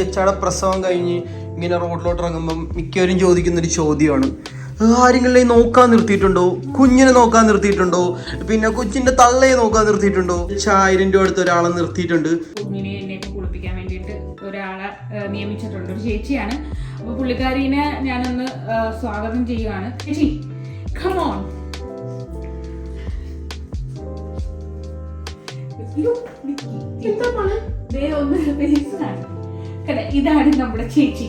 ജച്ചാടെ പ്രസവം കഴിഞ്ഞ് ഇങ്ങനെ റോഡിലോട്ട് ഇറങ്ങുമ്പം മിക്കവരും ചോദിക്കുന്ന ഒരു ചോദ്യമാണ്. ആരെങ്കിലും നോക്കാൻ നിർത്തിയിട്ടുണ്ടോ? കുഞ്ഞിനെ നോക്കാൻ നിർത്തിയിട്ടുണ്ടോ? പിന്നെ കൊച്ചിന്റെ തള്ളയെ നോക്കാൻ നിർത്തിയിട്ടുണ്ടോ? ആയിരം രൂപ അടുത്ത് ഒരാളെ നിർത്തിയിട്ടുണ്ട്. കുഞ്ഞിനെ കുളിപ്പിക്കാൻ വേണ്ടിയിട്ട് ഒരാളെ നിയമിച്ചിട്ടുണ്ട്. ഒരു ചേച്ചിയാണ്. അപ്പൊ പുള്ളിക്കാരീനെ ഞാനൊന്ന് സ്വാഗതം ചെയ്യുകയാണ് ചേച്ചി കമോൺ ഇതാണ് നമ്മുടെ ചേച്ചി.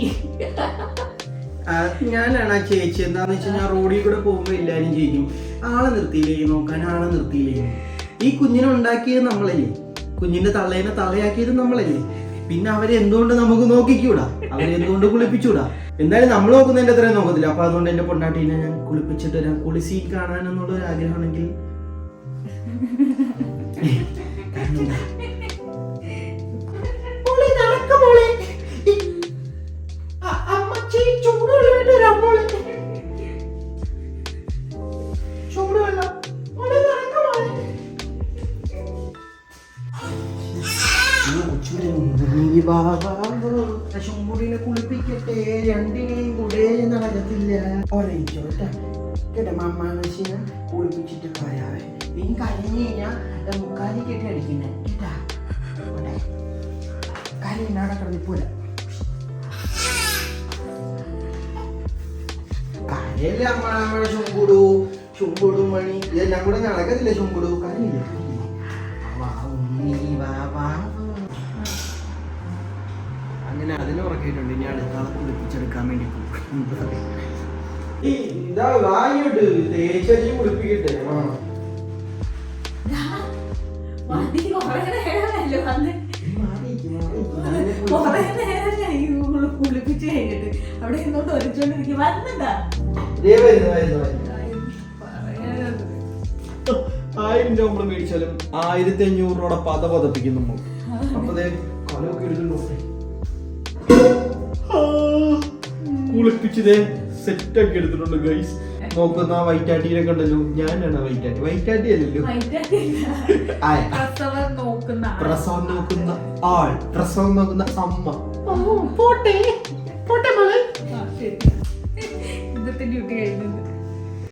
ഞാനാണ് ആ ചേച്ചി. എന്താന്ന് വെച്ചാൽ ഞാൻ റോഡിൽ കൂടെ പോകുമ്പോ എല്ലാരും ചോദിക്കും ആളെ നിർത്തിയില്ലേ? നോക്കാൻ ആളെ നിർത്തിയില്ലേ? ഈ കുഞ്ഞിനെ ഉണ്ടാക്കിയത് നമ്മളല്ലേ? കുഞ്ഞിന്റെ തള്ളേനെ തള്ളയാക്കിയത് നമ്മളല്ലേ? പിന്നെ അവരെ എന്തുകൊണ്ട് നമുക്ക് നോക്കിക്കൂടാ? അവരെ എന്തുകൊണ്ട് കുളിപ്പിച്ചൂടാ? എന്തായാലും നമ്മൾ നോക്കുന്നതിന്റെ അത്രയും നോക്കത്തില്ല. അപ്പൊ അതുകൊണ്ട് എന്റെ പൊണ്ടാട്ടീനെ ഞാൻ കുളിപ്പിച്ചിട്ട് വരാം കുളിസി കാണാനെന്നുള്ള ഒരു ആഗ്രഹമാണെങ്കിൽ നീ. ശുംഭുടിനെ കുളിപ്പിക്കട്ടെ രണ്ടിനെയും കൂടെ നടക്കത്തില്ല. ഒരയിച്ചോട്ടെ കേട്ടോ മമ്മാനശിനെ കുളിപ്പിച്ചിട്ട് പറയാവേ ഇനി കഴിഞ്ഞ് കഴിഞ്ഞാൽ മുക്കാലി കെട്ടി അടിക്കുന്നേ. കേട്ടാ. കാലി എന്നവിടെ കിടന്നിപ്പൂല കരയില്ല അമ്മയുടെ ചുമ്പുടു ചുമ്പുടു മണി. ഇതെല്ലാം കൂടെ നടക്കത്തില്ല ചുമ്പുടു കരയില്ല വാ, ഉണ്ണി, വാ, വാ, ഉറക്കിയിട്ടുണ്ട് ഇനി അടുത്താളെ കുളിപ്പിച്ചെടുക്കാൻ വേണ്ടി അവിടെ. ആയിരം രൂപ നമ്മൾ മേടിച്ചാലും ആയിരത്തി അഞ്ഞൂറ് രൂപയുടെ പത പതപ്പിക്കും നമ്മൾ അപ്പൊ ദേ കലമൊക്കെ എടുത്തിട്ടുണ്ട് കുളിപ്പിച്ചതേ സെറ്റ് ആക്കി എടുത്തിട്ടുണ്ട് ഗൈസ് നോക്കുന്ന ആ വൈറ്റ് ആട്ടിനെ കണ്ടല്ലോ ഞാനാണ് വൈറ്റ് ആട്ടി. വൈറ്റ് ആട്ടി അല്ലല്ലോ. ആയ. പ്രസവം നോക്കുന്ന ആൾ. പ്രസവം നോക്കുന്ന ആൾ. പ്രസവം നോക്കുന്ന അമ്മ. പോട്ടെ.